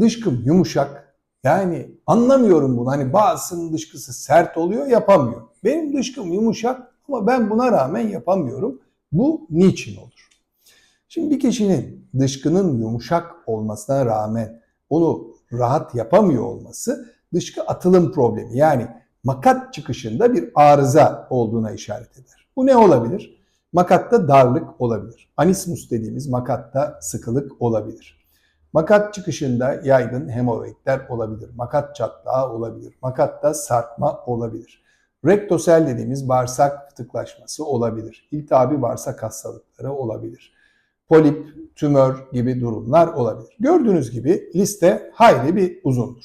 dışkım yumuşak. Yani anlamıyorum bunu. Hani bazısının dışkısı sert oluyor yapamıyor. Benim dışkım yumuşak ama ben buna rağmen yapamıyorum. Bu niçin olur? Şimdi bir kişinin dışkının yumuşak olmasına rağmen onu rahat yapamıyor olması dışkı atılım problemi. Yani makat çıkışında bir arıza olduğuna işaret eder. Bu ne olabilir? Makatta darlık olabilir. Anismus dediğimiz makatta sıkılık olabilir. Makat çıkışında yaygın hemoroidler olabilir. Makat çatlağı olabilir. Makatta sarkma olabilir. Rektosel dediğimiz bağırsak fıtıklaşması olabilir. İltihabi bağırsak hastalıkları olabilir. Polip, tümör gibi durumlar olabilir. Gördüğünüz gibi liste hayli bir uzundur.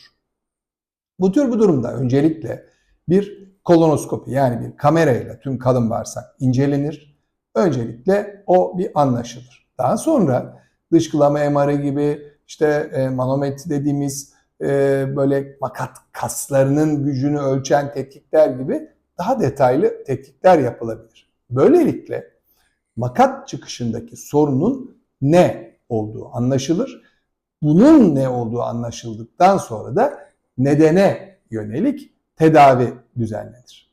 Bu tür bu durumda öncelikle bir kolonoskopi yani bir kamerayla tüm kalın bağırsak incelenir. Öncelikle o bir anlaşılır. Daha sonra dışkılama MR'ı gibi işte e, manometri dediğimiz e, böyle makat kaslarının gücünü ölçen tetkikler gibi daha detaylı tetkikler yapılabilir. Böylelikle makat çıkışındaki sorunun ne olduğu anlaşılır. Bunun ne olduğu anlaşıldıktan sonra da nedene yönelik tedavi düzenlenir.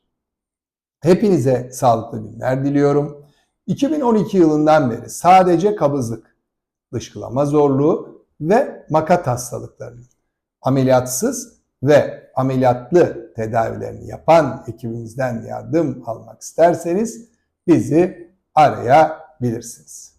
Hepinize sağlıklı günler diliyorum. 2012 yılından beri sadece kabızlık, dışkılama zorluğu ve makat hastalıklarının ameliyatsız ve ameliyatlı tedavilerini yapan ekibimizden yardım almak isterseniz bizi arayabilirsiniz.